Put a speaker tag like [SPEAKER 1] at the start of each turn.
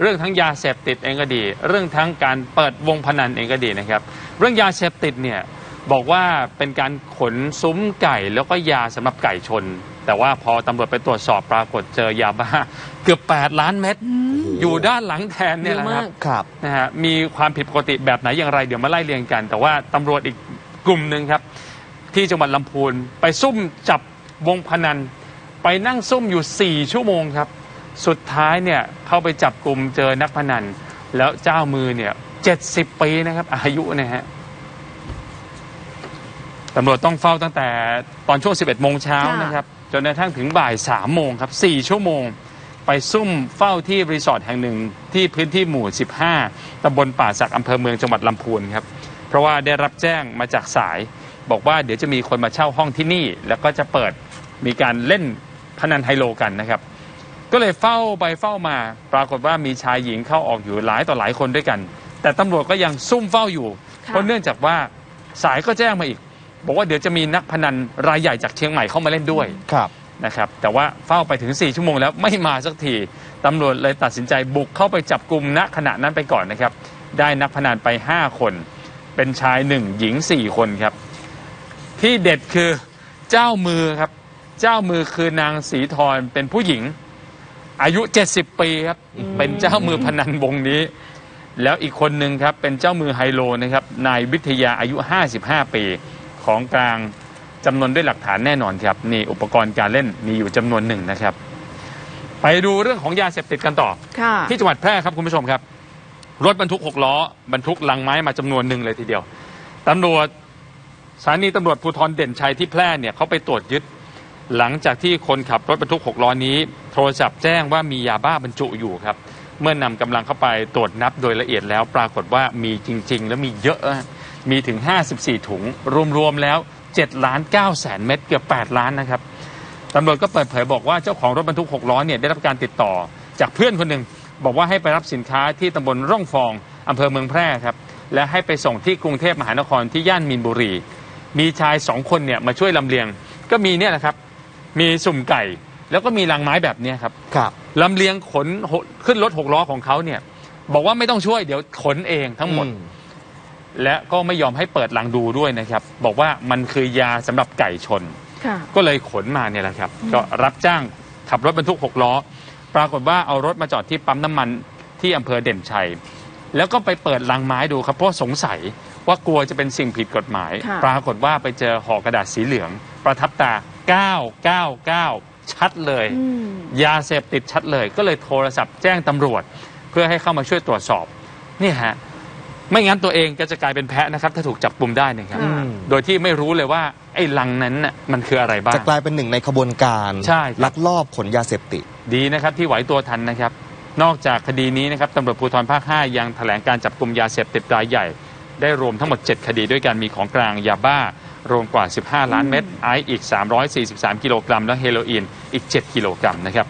[SPEAKER 1] เรื่องทั้งยาเสพติดเองก็ดี เรื่องทั้งการเปิดวงพนันเองก็ดีนะครับ เรื่องยาเสพติดเนี่ยบอกว่าเป็นการขนซุ้มไก่แล้วก็ยาสำหรับไก่ชน แต่ว่าพอตำรวจไปตรวจสอบปรากฏเจอยาบ้าเกือบ 8 ล้านเม็ดอยู่ด้านหลังแทนเนี่ยแหละครับ
[SPEAKER 2] เยอะมาก
[SPEAKER 3] ครับ
[SPEAKER 1] นะฮะมีความผิดปกติแบบไหนอย่างไร เดี๋ยวมาไล่เรียงกัน แต่ว่าตำรวจอีกกลุ่มหนึ่งครับ ที่จังหวัดลำพูนไปซุ่มจับวงพนัน ไปนั่งซุ่มอยู่ 4 ชั่วโมงครับ สุดท้ายเนี่ยเข้าไปจับกลุ่มเจอนักพนัน แล้วเจ้ามือเนี่ย70ปีนะครับ อายุนะฮะตำรวจต้องเฝ้าตั้งแต่ตอนช่วง 11 โมงเช้า
[SPEAKER 2] ค่ะ
[SPEAKER 1] นะครับ จนกระทั่งถึงบ่าย 3 โมงครับ 4 ชั่วโมง ไปซุ่มเฝ้าที่รีสอร์ทแห่งหนึ่งที่พื้นที่หมู่ 15 ตำบลป่าสักอำเภอเมืองจังหวัดลำพูนครับ เพราะว่าได้รับแจ้งมาจากสาย บอกว่าเดี๋ยวจะมีคนมาเช่าห้องที่นี่ แล้วก็จะเปิดมีการเล่นพนันไฮโลกันนะครับ ก็เลยเฝ้าไปเฝ้ามา ปรากฏว่ามีชายหญิงเข้าออกอยู่หลายต่อหลายคนด้วยกัน แต่ตำรวจก็ยังซุ่มเฝ้าอยู่
[SPEAKER 2] ค่ะ
[SPEAKER 1] เพราะเนื่องจากว่าสายก็แจ้งมาอีก บอกว่าเดี๋ยวจะมีนักพนันรายใหญ่จากเชียงใหม่เข้ามาเล่นด้วย
[SPEAKER 3] ครับ
[SPEAKER 1] นะครับ แต่ว่าเฝ้าไปถึง 4 ชั่วโมงแล้วไม่มาสักทีตำรวจเลยตัดสินใจบุกเข้าไปจับกลุ่มณขณะนั้นไปก่อนนะครับ ได้นักพนันไป 5 คน เป็นชาย 1 หญิง 4 คนครับ ที่เด็ดคือเจ้ามือครับ เจ้ามือคือนางศรีธรเป็นผู้หญิง อายุ 70 ปีครับ เป็นเจ้ามือพนันวงนี้ แล้วอีกคนหนึ่งครับ เป็นเจ้ามือไฮโลนะครับ นายวิทยาอายุ 55 ปี ของกลางจำนวนด้วยหลักฐานแน่นอนครับ นี่อุปกรณ์การเล่นมีอยู่จำนวนหนึ่งนะครับ ไปดูเรื่องของยาเสพติดกันต่อ
[SPEAKER 2] ค่ะ
[SPEAKER 1] ที่จังหวัดแพร่ครับคุณผู้ชมครับ รถบรรทุกหกล้อบรรทุกลังไม้มาจำนวนหนึ่งเลยทีเดียวตำรวจสถานีตำรวจภูธรเด่นชัยที่แพร่เนี่ยเขาไปตรวจยึด หลังจากที่คนขับรถบรรทุกหกล้อนี้ โทรศัพท์แจ้งว่ามียาบ้าบรรจุอยู่ครับ เมื่อนำกำลังเข้าไปตรวจนับโดยละเอียดแล้ว ปรากฏว่ามีจริง ๆ แล้วมีเยอะนะมีถึง 54 ถุง รวม ๆ แล้ว7ล้าน9แสนเม็ดเกือบ 8 ล้านนะครับตำรวจก็เปิดเผยบอกว่าเจ้าของรถบรรทุก6ล้อเนี่ยได้รับการติดต่อ จากเพื่อนคนหนึ่งบอกว่าให้ไปรับสินค้าที่ตำบลร่องฟองอำเภอเมืองแพร่ครับและให้ไปส่งที่กรุงเทพมหานครที่ย่านมีนบุรี มีชายสองคนเนี่ยมาช่วยลำเลียง ก็มีเนี่ยแหละครับ มีสุ่มไก่ แล้วก็มีลังไม้แบบเนี้ยครับ
[SPEAKER 3] ครับ
[SPEAKER 1] ลำเลียงขนหขึ้นรถหกล้อของเขาเนี่ย บอกว่าไม่ต้องช่วยเดี๋ยวขนเองทั้งหมด
[SPEAKER 3] อื
[SPEAKER 1] และก็ไม่ยอมให้เปิดลังดูด้วยนะครับ บอกว่ามันคือยาสำหรับไก่ชน
[SPEAKER 2] ค่ะ
[SPEAKER 1] ก็เลยขนมาเนี่ยแหละครับ ก็รับจ้างขับรถบรรทุกหกล้อ ปรากฏว่าเอารถมาจอดที่ปั๊มน้ำมันที่อำเภอเด่นชัย แล้วก็ไปเปิดลังไม้ดูครับเพราะสงสัยว่ากลัวจะเป็นสิ่งผิดกฎหมาย
[SPEAKER 2] ค่ะ
[SPEAKER 1] ปรากฏว่าไปเจอห่อกระดาษสีเหลือง ประทับตา 999 ชัดเลย
[SPEAKER 2] อืม
[SPEAKER 1] ยาเสพติดชัดเลย ก็เลยโทรศัพท์แจ้งตำรวจ เพื่อให้เข้ามาช่วยตรวจสอบนี่ฮะไม่งั้นตัวเองก็จะกลายเป็นแพะนะครับ ถ้าถูกจับกลุ่มได้นะครับ
[SPEAKER 2] อืม
[SPEAKER 1] โดยที่ไม่รู้เลยว่าไอ้ลังนั้นน่ะมันคืออะไรบ้าง
[SPEAKER 3] จะกลายเป็นหนึ่งในขบวนการ
[SPEAKER 1] ใช่ครับ
[SPEAKER 3] ลักลอบขนยาเสพติด
[SPEAKER 1] ดีนะครับที่ไหวตัวทันนะครับ นอกจากคดีนี้นะครับตำรวจภูธรภาค 5 ยังแถลงการจับกลุ่มยาเสพติดรายใหญ่ ได้รวมทั้งหมด 7 คดีด้วยกันมีของกลางยาบ้า รวมกว่า 15 ล้านเม็ดไอซ์อีก 343 กิโลกรัม และเฮโรอีนอีก 7 กิโลกรัมนะครับ